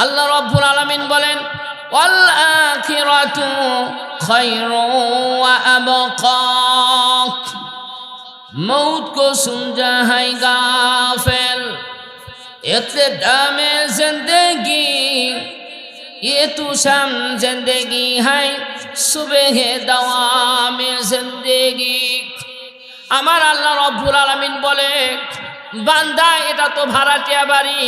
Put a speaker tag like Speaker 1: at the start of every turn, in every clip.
Speaker 1: আল্লাহ রব্বুল আলামিন বলেন ওয়াল আখিরাতু খায়রু ওয়া আবকা मौत को समझा है गाफिल इब्तदा में जिंदगी ये तू शम जिंदगी है सुबह दवा में जिंदगी আমার আল্লাহ রব্বুল আলামিন বলে বান্দা এটা তো ভাড়াটিয়া বাড়ি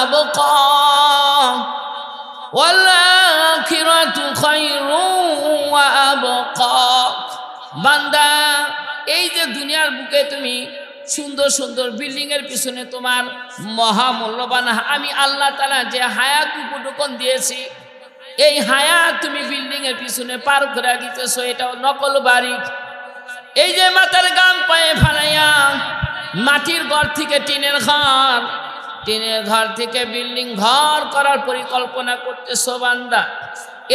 Speaker 1: আবকা। ওয়াল আখিরাতু খায়রু ওয়া আবকা। বান্দা, এই যে দুনিয়ার বুকে তুমি সুন্দর সুন্দর বিল্ডিং এর পিছনে তোমার মহামূল্যবান, আমি আল্লাহ তালা যে হায়াত উপটুকন দিয়েছি, এই হায়াত তুমি বিল্ডিং এর পিছনে পার করে দিতেছো, এটাও নকল বাড়ি। এই যে মাথার গাম পায়ে ফালাইয়া মাটির ঘর থেকে টিনের ঘর টিনের ঘর থেকে বিল্ডিং ঘর করার পরিকল্পনা করতে বান্দা।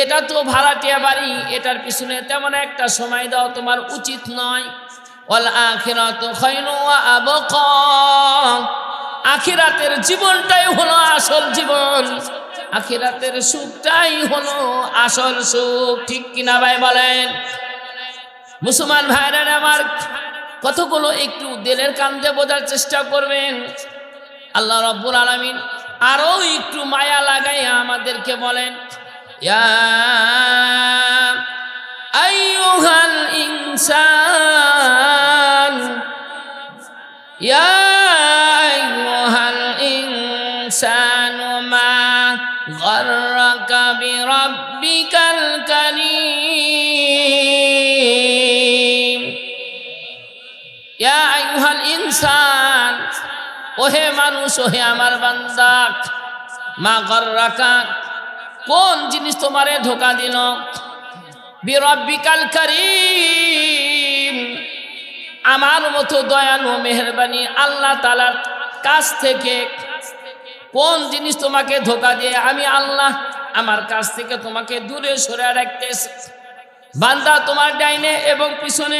Speaker 1: এটা তো ভাড়াটিয়া বাড়ি, এটার পিছনে তেমন একটা সময় দাও তোমার উচিত নয়। ওয়াল আখিরাত ওয়া আবকা। আখিরাতের জীবনটাই হলো আসল জীবন। আখিরাতের সুখটাই হলো আসল সুখ, ঠিক কিনা ভাই বলেন? মুসলমান ভাইরা আমার কতগুলো একটু দিলের কান্দে বোঝার চেষ্টা করবেন? আল্লাহ রব্বুল আলমিন আরও একটু মায়া লাগাই আমাদেরকে বলেন ইনসান, ইয়া ওহে মানুষ, ওহে আমার বান্দা, মা গররাকা, কোন জিনিস তোমারে ধোকা দিল? বিরব্বিকাল করিম, আমার মতো দয়ালু, মেহরবানি আল্লাহ তালার কাছ থেকে কোন জিনিস তোমাকে ধোকা দিয়ে আমি আল্লাহ আমার কাছ থেকে তোমাকে দূরে সরে রাখতেছি। বান্দা তোমার ডাইনে এবং পিছনে,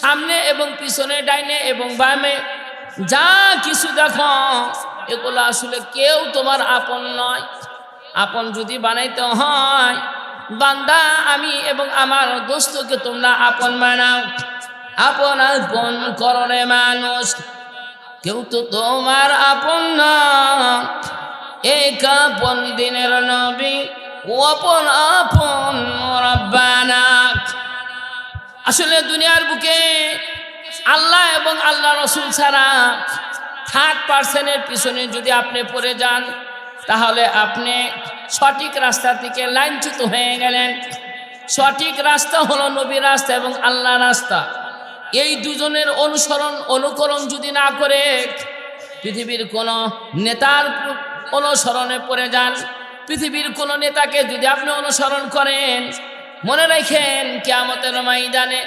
Speaker 1: সামনে এবং পিছনে, ডাইনে এবং বামে যা কিছু দেখো, এগুলো আসলে কেউ তোমার আপন নয়। আপন যদি বানাইতে হয়, বান্দা আমি এবং আমার দোস্তকে তোমরা আপন বানাও। আপন আপন করণে মানুষ, কেউ তো তোমার আপন না। দিনের নবী, ও আপন আপন আসলে দুনিয়ার বুকে আল্লাহ এবং আল্লাহ রসুল ছাড়া থার্ড পার্সনের পিছনে যদি আপনি পড়ে যান, তাহলে আপনি সঠিক রাস্তা থেকে লাইনচ্যুত হয়ে গেলেন। সঠিক রাস্তা হলো নবী রাস্তা এবং আল্লাহ রাস্তা। এই দুজনের অনুসরণ, অনুকরণ যদি না করে পৃথিবীর কোনো নেতার অনুসরণে পড়ে যান, পৃথিবীর কোনো নেতাকে যদি আপনি অনুসরণ করেন মনে রাখেন, কেয়ামতের ময়দানে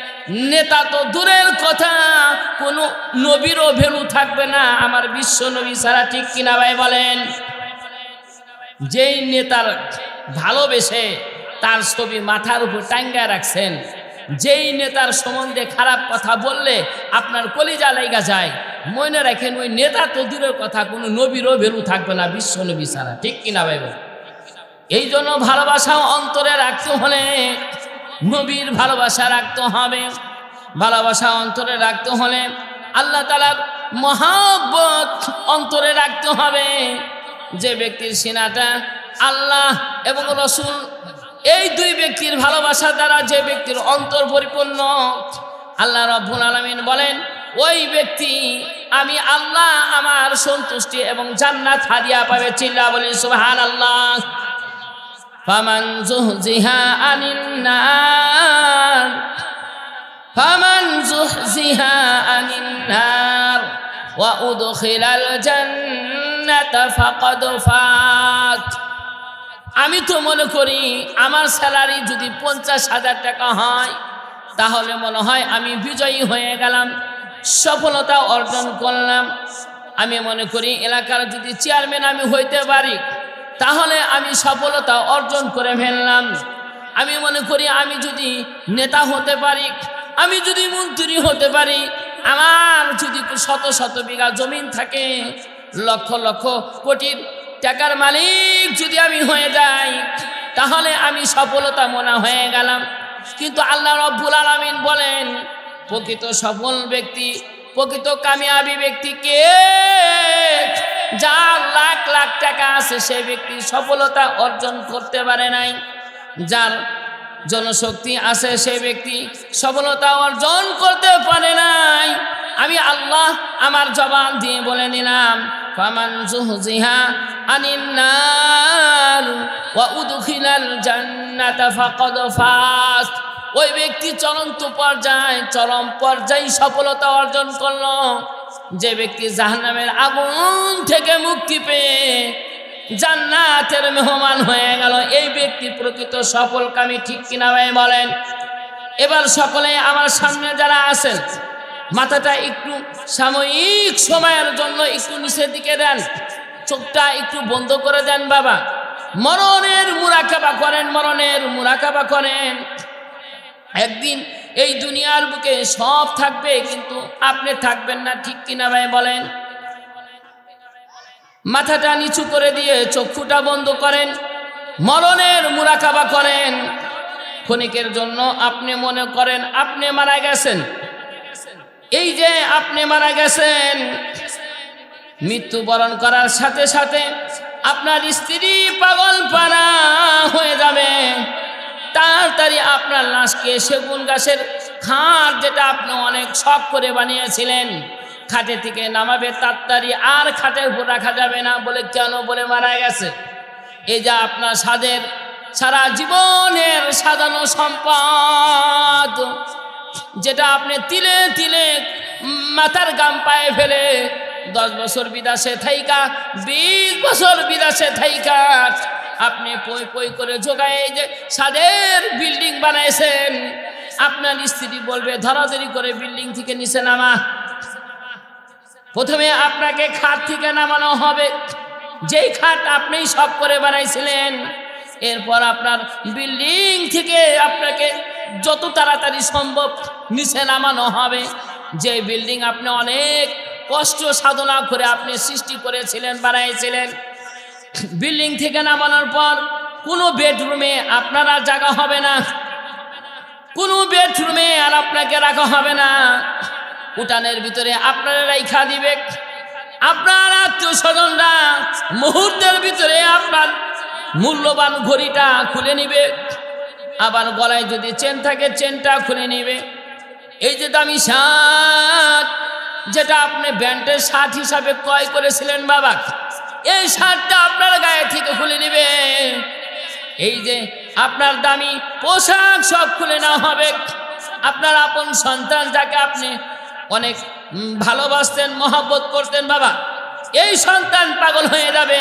Speaker 1: নেতা তো দূরের কথা, কোনো নবীরও ভ্যালু থাকবে না, আমার বিশ্ব নবী সারা ঠিক কিনা ভাই বলেন? যেই নেতার ভালোবেসে তার ছবি মাথার উপর টাঙ্গায় রাখছেন, যেই নেতার সম্বন্ধে খারাপ কথা বললে আপনার কলিজা লাইগা যায়, মনে রাখেন ওই নেতা তো দূরের কথা, কোনো নবীরও ভ্যালু থাকবে না, বিশ্ব নবী সারা ঠিক কিনা ভাই বলেন? এই জন্য ভালোবাসা অন্তরে রাখতে হলে নবীর ভালোবাসা রাখতে হবে। ভালোবাসা অন্তরে রাখতে হলে আল্লাহ তালার মহাব্বত অন্তরে রাখতে হবে। যে ব্যক্তির সিনাটা আল্লাহ এবং রসুল এই দুই ব্যক্তির ভালোবাসা দ্বারা যে ব্যক্তির অন্তর পরিপূর্ণ, আল্লাহ রব্বুল আলমিন বলেন, ওই ব্যক্তি আমি আল্লাহ আমার সন্তুষ্টি এবং জান্নাত হাদিয়া পাবে চিল্লা বলি সুহান আল্লাহ فمن زهزها عن النار فمن زحزها عن النار وأدخل الجنة فقد فات আমি তো মনে করি আমার স্যালারি যদি পঞ্চাশ হাজার টাকা হয় তাহলে মনে হয় আমি বিজয়ী হয়ে গেলাম সফলতা অর্জন করলাম আমি মনে করি এলাকার যদি চেয়ারম্যান আমি হইতে পারি তাহলে আমি সফলতা অর্জন করে ফেললাম। আমি মনে করি আমি যদি নেতা হতে পারি, আমি যদি মন্ত্রী হতে পারি, আমার যদি শত শত বিঘা জমিন থাকে, লক্ষ লক্ষ কোটির টাকার মালিক যদি আমি হয়ে যাই, তাহলে আমি সফলতা মনে হয়ে গেলাম। কিন্তু আল্লাহ রব্বুল আলমিন বলেন, প্রকৃত সফল ব্যক্তি প্রকৃত কামিয়াবি ব্যক্তি কে? যার লাখ লাখ টাকা আছে, সে ব্যক্তি সফলতা অর্জন করতে পারে নাই। যার জনশক্তি আছে, সে ব্যক্তি সফলতা অর্জন করতে পারে নাই। আমি আল্লাহ আমার জবান দিয়ে বলে নিলাম, ফামান জুহজিহা আনিন নার ওয়া উদখিলাল জান্নাতা ফাকাদ ফাজ ওই ব্যক্তি চলন্ত পর্যায়ে, চরম পর্যায়ে সফলতা অর্জন করল। যে ব্যক্তি জাহান্নামের আগুন থেকে মুক্তি পেয়ে জান্নাতের মেহমান হয়ে গেল, এই ব্যক্তি প্রকৃত সফল কামি ঠিক কিনা ভাই বলেন? এবার সকলে আমার সামনে যারা আছেন, মাথাটা একটু সাময়িক সময়ের জন্য একটু নিচের দিকে দেন, চোখটা একটু বন্ধ করে দেন বাবা। মরণের মুরাকাবা করেন, মরণের মুরাকাবা করেন। একদিন এই দুনিয়ার বুকে সব থাকবে, কিন্তু আপনি থাকবেন না, ঠিক কিনা ভাই বলেন? মাথাটা নিচু করে দিয়ে চক্ষুটা বন্ধ করেন, মরণের মুরাকাবা করেন। ক্ষণিকের জন্য আপনি মনে করেন, আপনি মারা গেছেন। এই যে আপনি মারা গেছেন, মৃত্যুবরণ করার সাথে সাথে আপনার স্ত্রী পাগল পানা হয়ে যাবে। তাড়াতাড়ি আপনার লাশকে সেগুন গাছের খাট যেটা আপনি অনেক শখ করে বানিয়েছিলেন, খাটে থেকে নামাবে তাড়াতাড়ি, আর খাটের উপর রাখা যাবে না বলে কেন বলে মারা গেছে? এই যে আপনার স্বাদের সারা জীবনের সাজানো সম্পদ, যেটা আপনি তিলে তিলে মাথার গাম পায়ে ফেলে দশ বছর বিদাসে থাইকা, বিশ বছর বিদাসে থাইকা আপনি পই পই করে জোগায় যে সাদের বিল্ডিং বানাইছেন। আপনার স্ত্রী বলবে, ধরাধরি করে বিল্ডিং থেকে নিচে নামা। প্রথমে আপনাকে খাট থেকে নামানো হবে। যেই খাট আপনি সব করে বানাইছিলেন, এরপর আপনার বিল্ডিং থেকে আপনাকে যত তাড়াতাড়ি সম্ভব নিচে নামানো হবে। যে বিল্ডিং আপনি অনেক কষ্ট সাধনা করে আপনি সৃষ্টি করেছিলেন, বানাইছিলেন। বিল্ডিং থেকে নামানোর পর কোনো বেডরুমে আপনার আর জায়গা হবে না। কোনো বেডরুমে আর আপনাকে রাখা হবে না। উঠানের ভিতরে আপনারা রাইখা দিবে। আপনার আত্মীয় স্বজনরা মুহূর্তের ভিতরে আপনার মূল্যবান ঘড়িটা খুলে নিবে। আবার গলায় যদি চেন থাকে, চেনটা খুলে নিবে। এই যে দামি শার্ট, যেটা আপনি ব্যান্ডের শার্ট হিসাবে ক্রয় করেছিলেন বাবা এই শার্টটা আপনার গায়ে থেকে খুলে নিবে। এই যে আপনার দামি পোশাক সব খুলে নেওয়া হবে। আপনার আপন সন্তান যাকে আপনি অনেক ভালোবাসতেন, মহব্বত করতেন, বাবা, এই সন্তান পাগল হয়ে যাবে।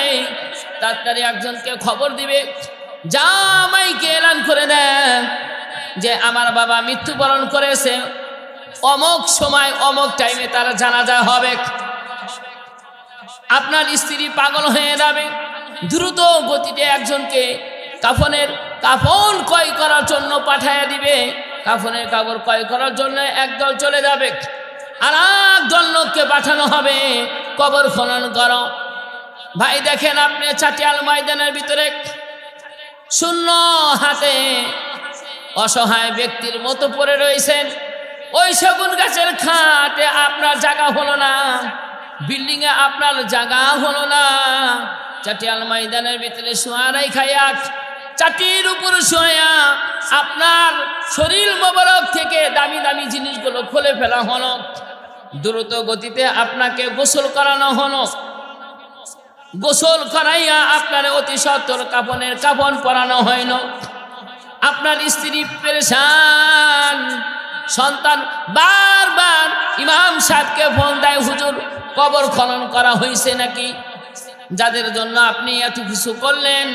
Speaker 1: তাড়াতাড়ি একজনকে খবর দিবে। জামাইকে এলান করে দেন যে আমার বাবা মৃত্যুবরণ করেছে। অমক সময় অমক টাইমে তার জানাজা হবে। আপনার স্ত্রী পাগল হয়ে যাবে। দ্রুত গতিতে একজনকে কাফনের কাফন ক্রয় করার জন্য পাঠাইয়া দিবে। কাফনের কাপড় ক্রয় করার জন্য একদল চলে যাবে। আর একদল লোককে পাঠানো হবে। কবর খনন করো। ভাই দেখেন আপনি চাটিয়াল ময়দানের ভিতরে শূন্য হাতে অসহায় ব্যক্তির মতো পড়ে রয়েছেন। ওই সেগুন গাছের খাটে আপনার জায়গা হলো না। বিল্ডিং এ আপনার জায়গা হলো না। চাটিয়াল ময়দানের ভিতরে শোয়ারাই খাইয়া চাটির উপর শোয়া আপনার শরীর মোবারক থেকে দামি দামি জিনিসগুলো খুলে ফেলা হলো। দ্রুত গতিতে আপনাকে গোসল করানো হলো। গোসল করাইয়া আপনার অতি সত্তর কাপনের কাপন পরানো হইল। আপনার স্ত্রী পেরেশান। সন্তান বারবার ইমাম সাহেবকে ফোন দেয়, হুজুর কবর খনন করা হয়েছে নাকি? যাদের জন্য আপনি এত কিছু করলেন।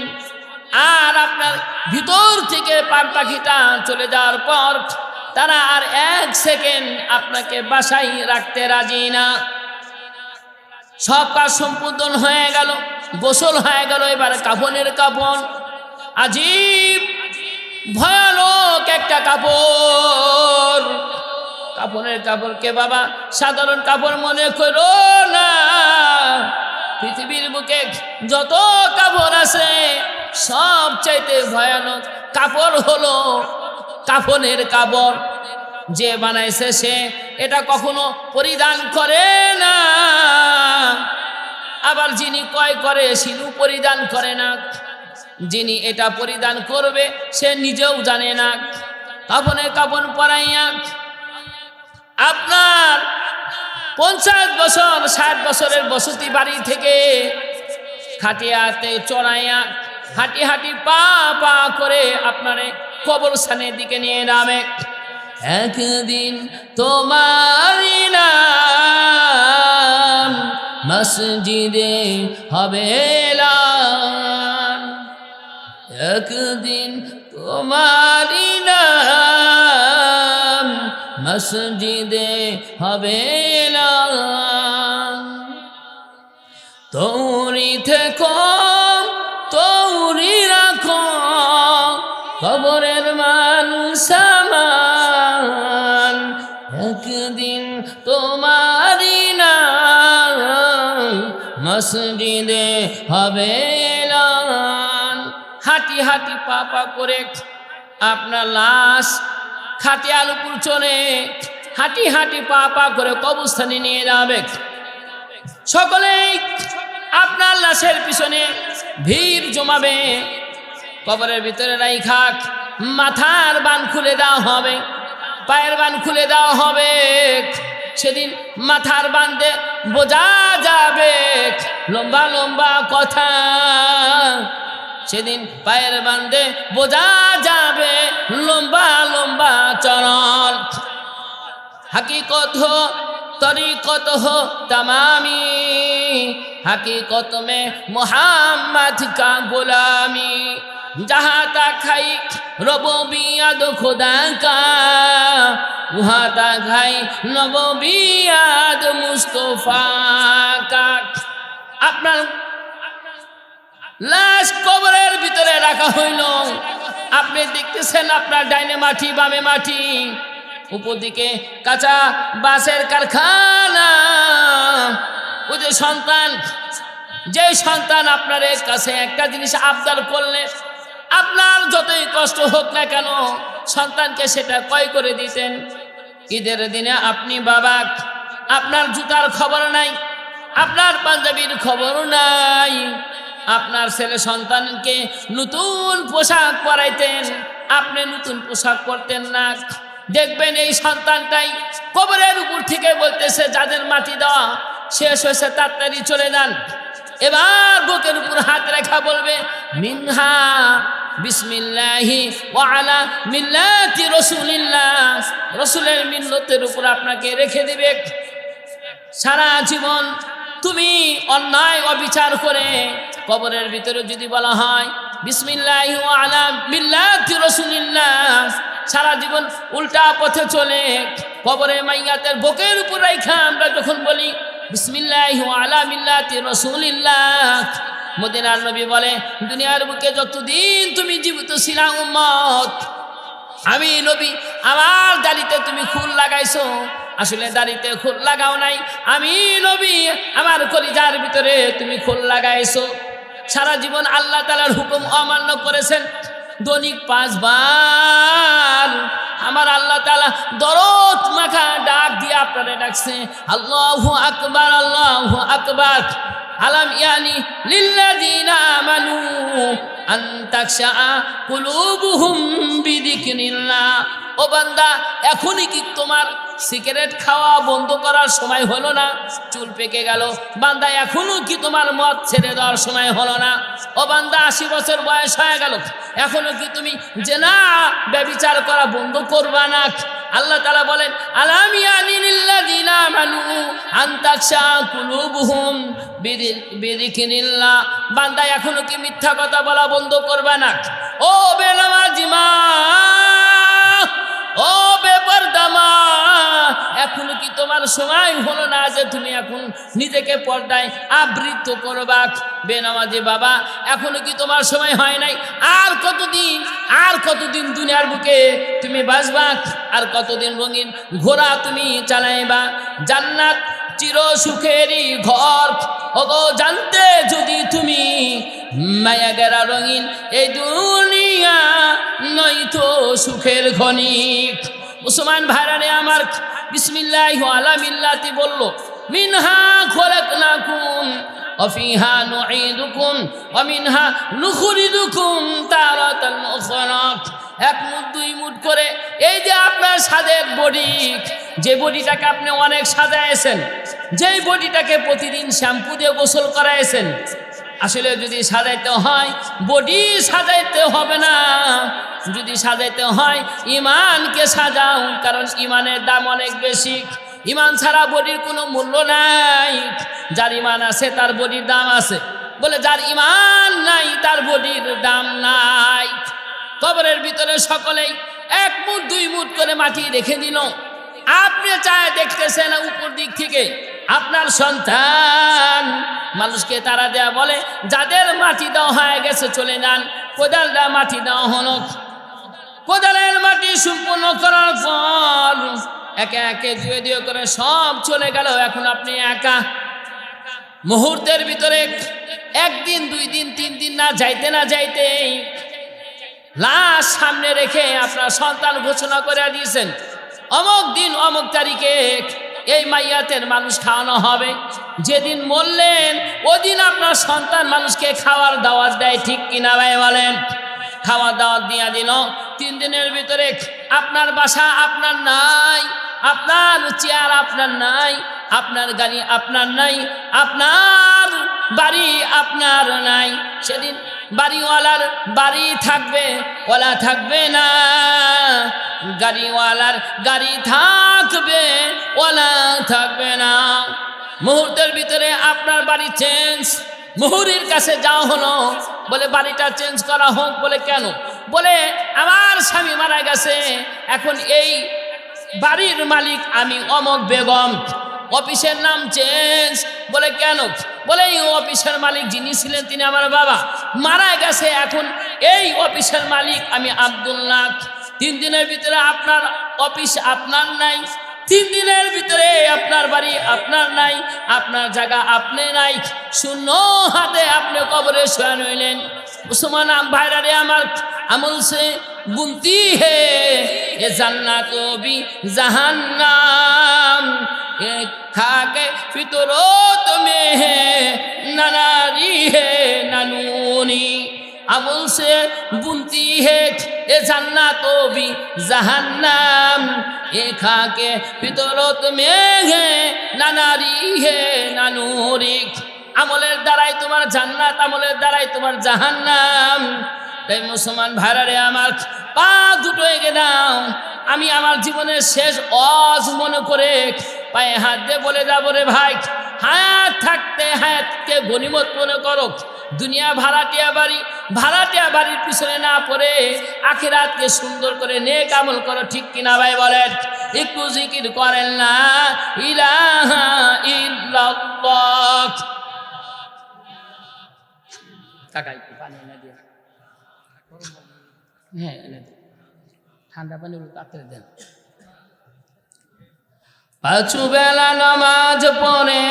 Speaker 1: আর আপনার ভিতর থেকে পার পাখিটা চলে যাওয়ার পর তারা আর এক সেকেন্ড আপনাকে বাসায় রাখতে রাজি না। সব কাজ সম্পূর্ণ হয়ে গেল, গোসল হয়ে গেল, এবার কাফনের কাপন আজীব ভয়ানক একটা কাপড়। কাপড়ের কাপড়কে বাবা? সাধারণ কাপড় মনে করো না। পৃথিবীর বুকে যত কাপড় আছে সব চাইতে ভয়ানক কাপড় হলো কাফনের কাপড়। যে বানাইছে সে, এটা কখনো পরিধান করে না। আবার যিনি কয় করে সিনু পরিধান করে না। যিনি এটা পরিধান করবে, সে নিজেও জানে না। কাপনে কাপন পরাইয়া আপনার পঞ্চাশ বছর, ষাট বছরের বসতি বাড়ি থেকে খাটিয়াতে চড়াইয়া হাঁটি হাঁটি পা পা করে আপনার কবরস্থানের দিকে নিয়ে নামে একদিন তোমার মসজিদে হবে। একদিন তোমারি মসজিদে হবে। তৌরি থেকো, তৌরি রাখো, কবরের মান সামান একদিন তোমারি নাম মসজিদে হবে। হাঁটি হাঁটি, পা পা করে আপনার লাশ খাটিয়ার উপর চলে হাঁটি হাঁটি পা পা করে কবরস্থানে নিয়ে যাবে। সকলেই আপনার লাশের পিছনে ভিড় জমাবে। কবরের ভিতরে রাইখাক মাথার বান খুলে দেওয়া হবে, পায়ের বান খুলে দেওয়া হবে। সেদিন মাথার বান্ধে বোঝা যাবে লম্বা লম্বা কথা। সেদিন পায়ের বান্ধে বোঝা যাবে লম্বা লম্বা চরণ हकीकत हो तरीकत हो तमामी हकीकत में मोहम्मद का गुलामी जहाँ तक खाई रबोबियत खुदा का वहाँ तक खाई नबोबियत मुस्तफा का আপনার লাশ কবরের ভিতরে রাখা হইল। আপনি দেখতেছেন আপনার ডাইনে মাটি, বামে মাটি। উপর দিকে কাঁচা বাসের কারখানা। ওই যে সন্তান যে সন্তান আপনার কাছে একটা জিনিস আবদার করলে, আপনার যতই কষ্ট হোক না কেন, সন্তানকে সেটা কয় করে দিতেন। ঈদের দিনে আপনি বাবা, আপনার জুতার খবর নাই, আপনার পাঞ্জাবির খবর নাই। আপনার ছেলে সন্তানকে নতুন পোশাক পরাইতেন। আপনি নতুন পোশাক পরতেন না। দেখবেন এই সন্তানটাই কবরের উপর থেকে বলতেছে, যাদের মাটি দেওয়া শেষ হয়েছে, তাড়াতাড়ি চলে যান। এবার বুকের উপর হাত রেখা বলবে, মিনহা বিসমিল্লাহি ওয়ালা মিল্লাতি রসুলিল্লাহ। রসুলের মিল্লতের উপর আপনাকে রেখে দিবে। সারা জীবন তুমি অন্যায় অবিচার করে কবরের ভিতরে যদি বলা হয়, বিসমিল্লাহ আলা মিল্লাতি রসুলিল্লাহ সারা জীবন উল্টা পথে চলে কবরে মাইয়াতের বুকের উপর রাইখা আমরা যখন বলি, বিসমিল্লাহ আলা মিল্লাতি রসুলিল্লাহ মদিনার নবী বলে, দুনিয়ার বুকে যতদিন তুমি জীবিত ছিলা উম্মত, আমি নবী, আমার দাড়িতে তুমি ফুল লাগাইছো, আসলে দাড়িতে ফুল লাগাও নাই, আমি নবী, আমার কলিজার ভিতরে তুমি ফুল লাগাইছো। সারা জীবন আল্লাহ তালার হুকুম অমান্য করেছেন। দৈনিক পাঁচবার আমার আল্লাহ তালা দরদ মাখা ডাক দিয়ে আপনারা ডাকছে, আল্লাহ আকবার আল্লাহ আকবার। আলাম ইয়ানি লিল্লাযীনা আমানু আন তাকশা কুলুবুহুম বিযিকরিল্লাহ। ও বান্দা, এখনই কি তোমার সিগারেট খাওয়া বন্ধ করার সময় হলো না? চুল পেকে গেল। বান্দা এখনও কি তোমার মদ ছেড়ে দেওয়ার সময় হলো না? ও বান্দা, আশি বছর বয়স হয়ে গেল। এখনও কি তুমি যে না ব্যবিচার করা বন্ধ করবা না? আল্লাহ তালা বলেন বান্দা এখনও কি মিথ্যা কথা বলা বন্ধ করবা না? ও বেনামাজি মা! ও বেপরদামা এখনও কি তোমার সময় হলো না যে তুমি এখন নিজেকে পর্দায় আবৃত করবা? বেনামাজি বাবা, এখনও কি তোমার সময় হয় নাই? আর কতদিন আর কতদিন দুনিয়ার বুকে তুমি বাসবা আর কতদিন রঙিন ঘোড়া তুমি চালাইবা? জান্নাত চির সুখেরই ঘর। ও জানতে যদি তুমি মায়া গেরা রঙিন, এই দুনিয়া নয়তো সুখের ঘনিক। মুসলমান ভাইরানে, আমার বিসমিল্লাহ আলামিল্লাতি বলল, মিনহা খোলাক না কুন অফিহা নুঈদুকুম অমিনহা নুখুরিদুকুম তারাতাল তার এক মুঠ দুই মুঠ করে, এই যে আপনার সাদের বডি, যে বডিটাকে আপনি অনেক সাজাইছেন, যেই বডিটাকে প্রতিদিন শ্যাম্পু দিয়ে গোসল করাইছেন, আসলে যদি সাজাইতে হয়, বডি সাজাইতে হবে না। যদি সাজাইতে হয়, ইমানকে সাজাও, কারণ ইমানের দাম অনেক বেশি। ইমান ছাড়া বডির কোনো মূল্য নাই। যার ইমান আছে, তার বডির দাম আছে। বলে, যার ইমান নাই, তার বডির দাম নাই। কবরের ভিতরে সকলেই এক মুঠ, দুই মুঠ করে মাটি রেখে দিল। আপনি চায় দেখতেছেন উপর দিক থেকে, আপনার সন্তান। মানুষকে তারা দেয়া বলে, যাদের মাটি দেওয়া হয়ে গেছে, চলে যান। কোদালটা মাটি দেওয়া হলো। কোদালের মাটি সম্পূর্ণ করার পর একে একে দুয়ে দুয়ে করে সব চলে গেল। এখন আপনি একা। মুহূর্তের ভিতরে একদিন, দুই দিন, তিন দিন না যাইতে না যাইতে লাশ সামনে রেখে আপনার সন্তান ঘোষণা করে দিয়েছেন। অমুক দিন, অমুক তারিখে এই মাইয়াতের মানুষ খাওয়ানো হবে। যেদিন মরলেন, ওদিন আপনার সন্তান মানুষকে খাওয়ার দাওয়াত দেয়, ঠিক কিনা ভাই বলেন? খাওয়ার দাওয়াত দিয়া দিল। তিন দিনের ভিতরে আপনার বাসা আপনার নাই, আপনার চেয়ার আপনার নাই, আপনার গাড়ি আপনার নাই, আপনার বাড়ি আপনার নাই। সেদিন বাড়িওয়ালার বাড়ি থাকবে, ওলা থাকবে না। গাড়িওয়ালার গাড়ি থাকবে, ওলা থাকবে না। মুহূর্তের ভিতরে আপনার বাড়ি চেঞ্জ মুহুরির কাছে যাওয়া হলো, বলে বাড়িটা চেঞ্জ করা হোক, বলে কেন? বলে, আমার স্বামী মারা গেছে, এখন এই বাড়ির মালিক আমি অমক বেগম। অফিসের নাম চেঞ্জ বলে কেন? বলে, এই অফিসের মালিক যিনি ছিলেন তিনি আমার বাবা। মারা গেছে এখন। এই অফিসের মালিক আমি আবদুল্লাহ তিন দিনের ভিতরে আপনার অফিস আপনার নাই। তিন দিনের ভিতরে আপনার বাড়ি আপনার নাই। আপনার জায়গা আপনি নাই। শূন্য হাতে আপনি কবরে শোয়া নইলেন মুসলমান ভাইরা রে আমার, আমল সে বুনতি হে। জান্নাত বি জাহান্নাম। এ খাকে ফিতরত মে হে নানারি হে নানুনি আমল से बुनती है ये जन्नत भी जहन्नम ये खा के फितरत में है ना नारी है না নূরি আমলের দ্বারাই তোমার জান্নাত আমলের দ্বারাই তোমার জাহান্নাম তাই মুসলমান ভাইরারে আমার পা দুটো এগে দাও আমি আমার জীবনের শেষ অজ মনে করে পায়ে হাত দিয়ে বলে যাব রে ভাই হায়াত থাকতে হায়াতকে গনিমত মনে করো। দুনিয়া ভাড়াটিয়া বাড়ি, ভাড়াটিয়া বাড়ির পিছনে না পড়ে আখিরাতকে সুন্দর করে নে কামল করো, ঠিক কিনা ভাই বলেন? একটু জিকির করেন না, ইলাহা হ্যাঁ ঠান্ডা পানি দেন। পাঁচু বেলা নামাজ পড়ে,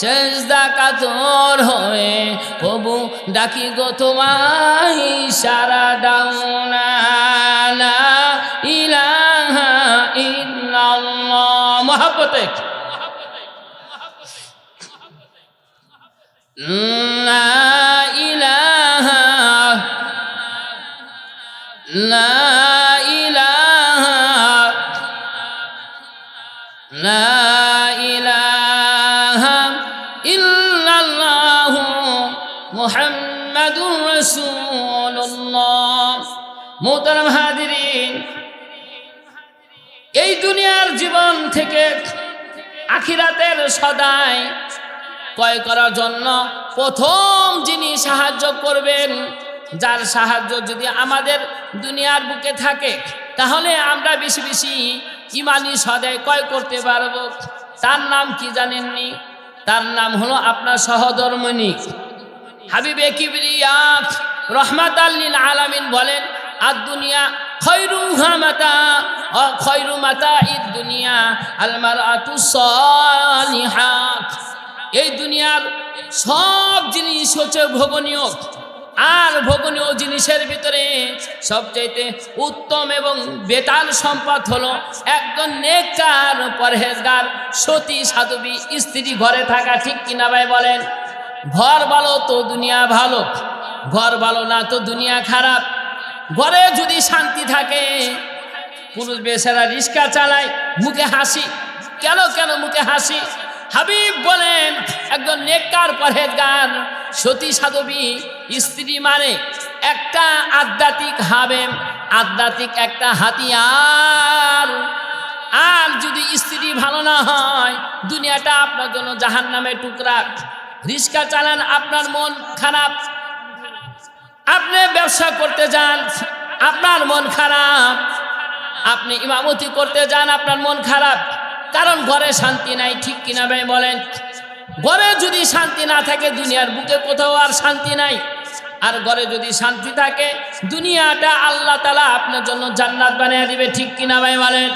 Speaker 1: শেষ কাতর হয়ে প্রভু ডাকি গো তোমায়, সারা না, লা ইলাহা ইল্লাল্লাহ। মহাব্বতে লা ইলাহা ইল্লাল্লাহু মুহাম্মাদুর রাসূলুল্লাহ। মোহতারাম হাজিরিন, এই দুনিয়ার জীবন থেকে আখিরাতের সদায় ক্রয় করার জন্য প্রথম যিনি সাহায্য করবেন, যার সাহায্য যদি আমাদের দুনিয়ার বুকে থাকে তাহলে আমরা বেশি বেশি ইমানি সদায় কয় করতে পারব। তার নাম কি জানেননি? তার নাম হলো আপনার সহধর্মণি হাবিবে কিবরিয়া রহমাত আল্লিন আলামিন বলেন আর দুনিয়া খৈরু খৈরু মাতা ঈদ দুনিয়া আলমার এই দুনিয়ার সব জিনিস হচ্ছে ভোগনীয়। আর ভোগনীয় জিনিসের ভিতরে সবচাইতে উত্তম এবং বেতাল সম্পদ হলো একজন নেককার, পরহেজগার, সতী, সাধবী, স্ত্রী ঘরে থাকা, ঠিক কিনা ভাই বলেন? ঘর ভালো তো দুনিয়া ভালো, ঘর ভালো না তো দুনিয়া খারাপ। ঘরে যদি শান্তি থাকে, পুরুষ বেচারা রিক্সা চালায়, মুখে হাসি। কেন কেন মুখে হাসি? হাবিব বলেন, একজন নেককার, পরহেজগার সতী সাধবী স্ত্রী মানে একটা আধ্যাত্মিক হাবেম আধ্যাত্মিক একটা হাতিয়ার। আর যদি স্ত্রী ভালো না হয়, দুনিয়াটা আপনার জন্য জাহান নামে টুকরা। রিক্সা চালান, আপনার মন খারাপ। আপনি ব্যবসা করতে যান, আপনার মন খারাপ। আপনি ইমামতি করতে যান, আপনার মন খারাপ। কারণ ঘরে শান্তি নাই, ঠিক কিনা ভাই বলেন? ঘরে যদি শান্তি না থাকে দুনিয়ার বুকে কোথাও আর শান্তি নাই। আর ঘরে যদি শান্তি থাকে, দুনিয়াটা আল্লাহ তালা আপনার জন্য জান্নাত বানিয়ে দিবে, ঠিক কিনা ভাই বলেন?